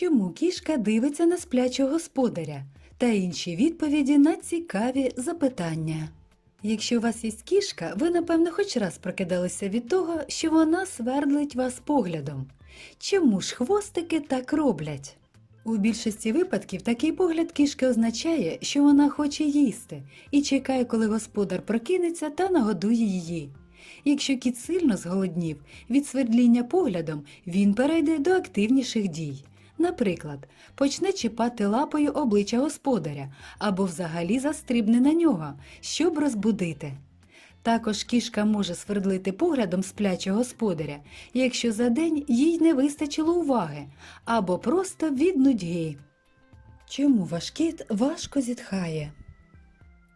Чому кішка дивиться на сплячого господаря? Та інші відповіді на цікаві запитання. Якщо у вас є кішка, ви, напевно, хоч раз прокидалися від того, що вона свердлить вас поглядом. Чому ж хвостики так роблять? У більшості випадків такий погляд кішки означає, що вона хоче їсти і чекає, коли господар прокинеться та нагодує її. Якщо кіт сильно зголоднів від свердління поглядом, він перейде до активніших дій. Наприклад, почне чіпати лапою обличчя господаря або взагалі застрибне на нього, щоб розбудити. Також кішка може свердлити поглядом сплячого господаря, якщо за день їй не вистачило уваги або просто від нудьги. Чому ваш кіт важко зітхає?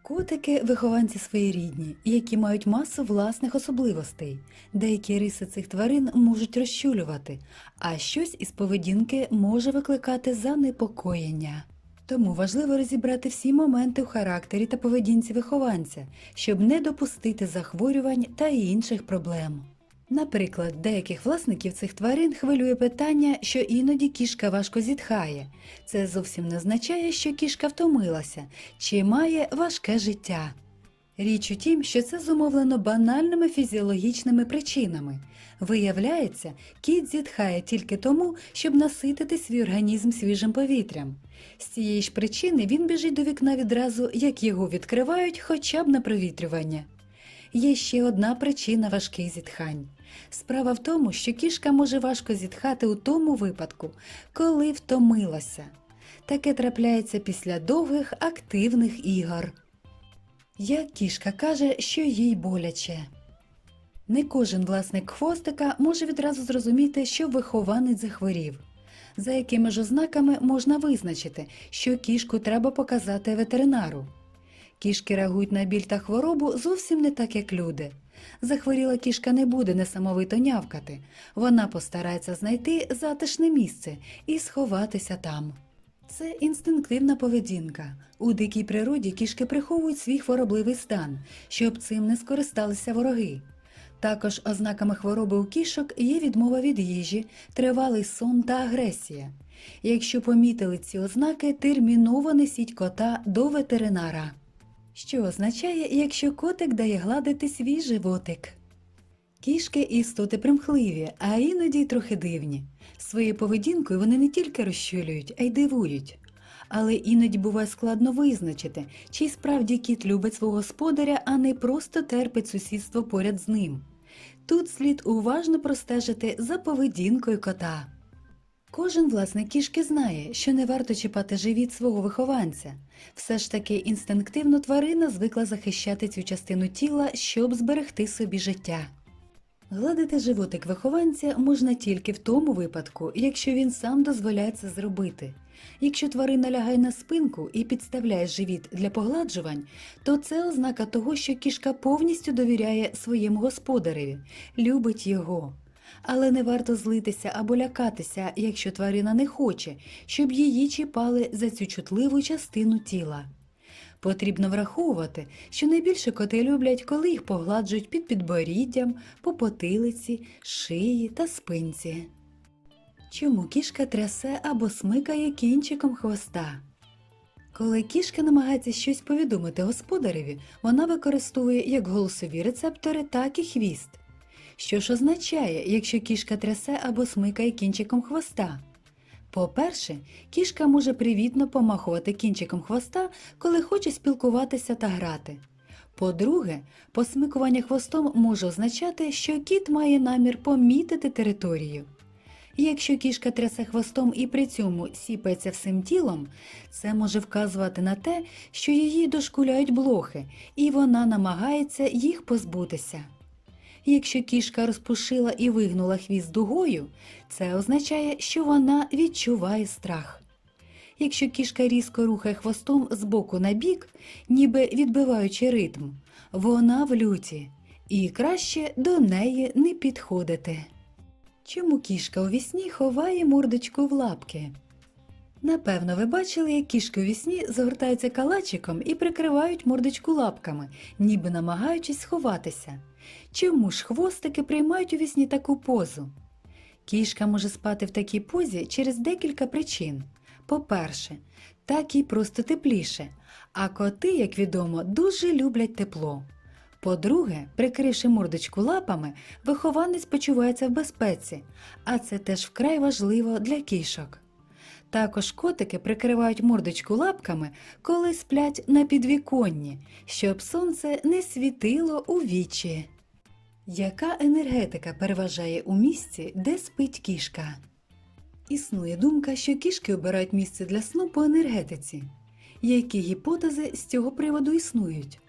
Котики вихованці своєрідні, які мають масу власних особливостей. Деякі риси цих тварин можуть розчулювати, а щось із поведінки може викликати занепокоєння. Тому важливо розібрати всі моменти в характері та поведінці вихованця, щоб не допустити захворювань та інших проблем. Наприклад, деяких власників цих тварин хвилює питання, що іноді кішка важко зітхає. Це зовсім не означає, що кішка втомилася чи має важке життя. Річ у тім, що це зумовлено банальними фізіологічними причинами. Виявляється, кіт зітхає тільки тому, щоб наситити свій організм свіжим повітрям. З цієї ж причини він біжить до вікна відразу, як його відкривають хоча б на провітрювання. Є ще одна причина важких зітхань. Справа в тому, що кішка може важко зітхати у тому випадку, коли втомилася. Таке трапляється після довгих активних ігор. Як кішка каже, що їй боляче. Не кожен власник хвостика може відразу зрозуміти, що вихованець захворів. За якими ж ознаками можна визначити, що кішку треба показати ветеринару. Кішки реагують на біль та хворобу зовсім не так, як люди. Захворіла кішка не буде несамовито нявкати, вона постарається знайти затишне місце і сховатися там. Це інстинктивна поведінка. У дикій природі кішки приховують свій хворобливий стан, щоб цим не скористалися вороги. Також ознаками хвороби у кішок є відмова від їжі, тривалий сон та агресія. Якщо помітили ці ознаки, терміново несіть кота до ветеринара. Що означає, якщо котик дає гладити свій животик? Кішки істоти примхливі, а іноді й трохи дивні. Своєю поведінкою вони не тільки розчулюють, а й дивують. Але іноді буває складно визначити, чи справді кіт любить свого господаря, а не просто терпить сусідство поряд з ним. Тут слід уважно простежити за поведінкою кота. Кожен власник кішки знає, що не варто чіпати живіт свого вихованця. Все ж таки інстинктивно тварина звикла захищати цю частину тіла, щоб зберегти собі життя. Гладити животик вихованця можна тільки в тому випадку, якщо він сам дозволяє це зробити. Якщо тварина лягає на спинку і підставляє живіт для погладжувань, то це ознака того, що кішка повністю довіряє своєму господареві, любить його. Але не варто злитися або лякатися, якщо тварина не хоче, щоб її чіпали за цю чутливу частину тіла. Потрібно враховувати, що найбільше коти люблять, коли їх погладжують під підборіддям, по потилиці, шиї та спинці. Чому кішка трясе або смикає кінчиком хвоста? Коли кішка намагається щось повідомити господареві, вона використовує як голосові рецептори, так і хвіст. Що ж означає, якщо кішка трясе або смикає кінчиком хвоста? По-перше, кішка може привітно помахувати кінчиком хвоста, коли хоче спілкуватися та грати. По-друге, посмикування хвостом може означати, що кіт має намір помітити територію. Якщо кішка трясе хвостом і при цьому сіпається всім тілом, це може вказувати на те, що її дошкуляють блохи, і вона намагається їх позбутися. Якщо кішка розпушила і вигнула хвіст дугою, це означає, що вона відчуває страх. Якщо кішка різко рухає хвостом з боку на бік, ніби відбиваючи ритм, вона в люті, і краще до неї не підходити. Чому кішка у вісні ховає мордочку в лапки? Напевно, ви бачили, як кішки у вісні загортаються калачиком і прикривають мордочку лапками, ніби намагаючись сховатися. Чому ж хвостики приймають у вісні таку позу? Кішка може спати в такій позі через декілька причин. По-перше, так їй просто тепліше, а коти, як відомо, дуже люблять тепло. По-друге, прикривши мордочку лапами, вихованець почувається в безпеці, а це теж вкрай важливо для кішок. Також котики прикривають мордочку лапками, коли сплять на підвіконні, щоб сонце не світило у вічі. Яка енергетика переважає у місці, де спить кішка? Існує думка, що кішки обирають місце для сну по енергетиці. Які гіпотези з цього приводу існують?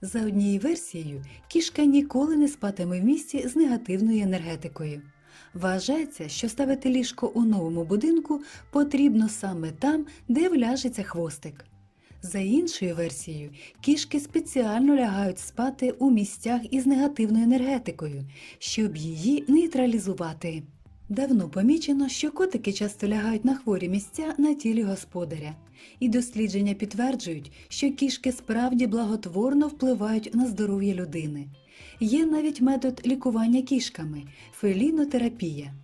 За однією версією, кішка ніколи не спатиме в місці з негативною енергетикою. Вважається, що ставити ліжко у новому будинку потрібно саме там, де вляжеться хвостик. За іншою версією, кішки спеціально лягають спати у місцях із негативною енергетикою, щоб її нейтралізувати. Давно помічено, що котики часто лягають на хворі місця на тілі господаря, і дослідження підтверджують, що кішки справді благотворно впливають на здоров'я людини. Є навіть метод лікування кішками фелінотерапія.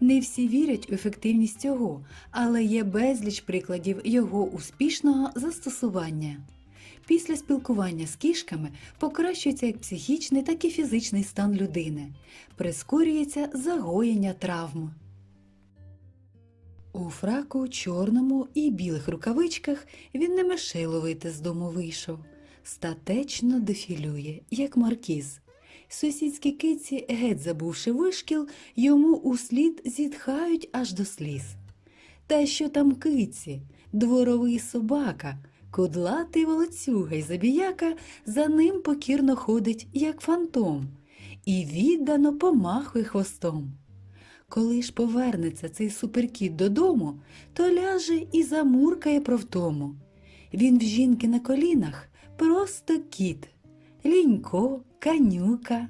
Не всі вірять у ефективність цього, але є безліч прикладів його успішного застосування. Після спілкування з кішками покращується як психічний, так і фізичний стан людини, прискорюється загоєння травм. У фраку, чорному і білих рукавичках він не мишело вийти з дому вийшов, статечно дефілює, як маркіз. Сусідські киці, геть забувши вишкіл, йому услід зітхають аж до сліз. Та що там киці, дворовий собака, кудлатий волоцюга й забіяка за ним покірно ходить, як фантом, і віддано помахує хвостом. Коли ж повернеться цей суперкіт додому, то ляже і замуркає про втому. Він в жінки на колінах просто кіт, лінько, канюка.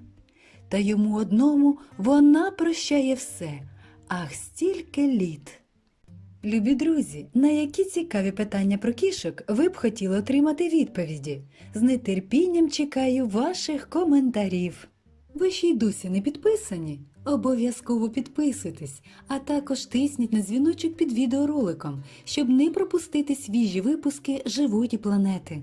Та йому одному вона прощає все, ах, стільки літ. Любі друзі, на які цікаві питання про кішок ви б хотіли отримати відповіді? З нетерпінням чекаю ваших коментарів. Ви ще й досі не підписані? Обов'язково підписуйтесь, а також тисніть на дзвіночок під відеороликом, щоб не пропустити свіжі випуски живої планети.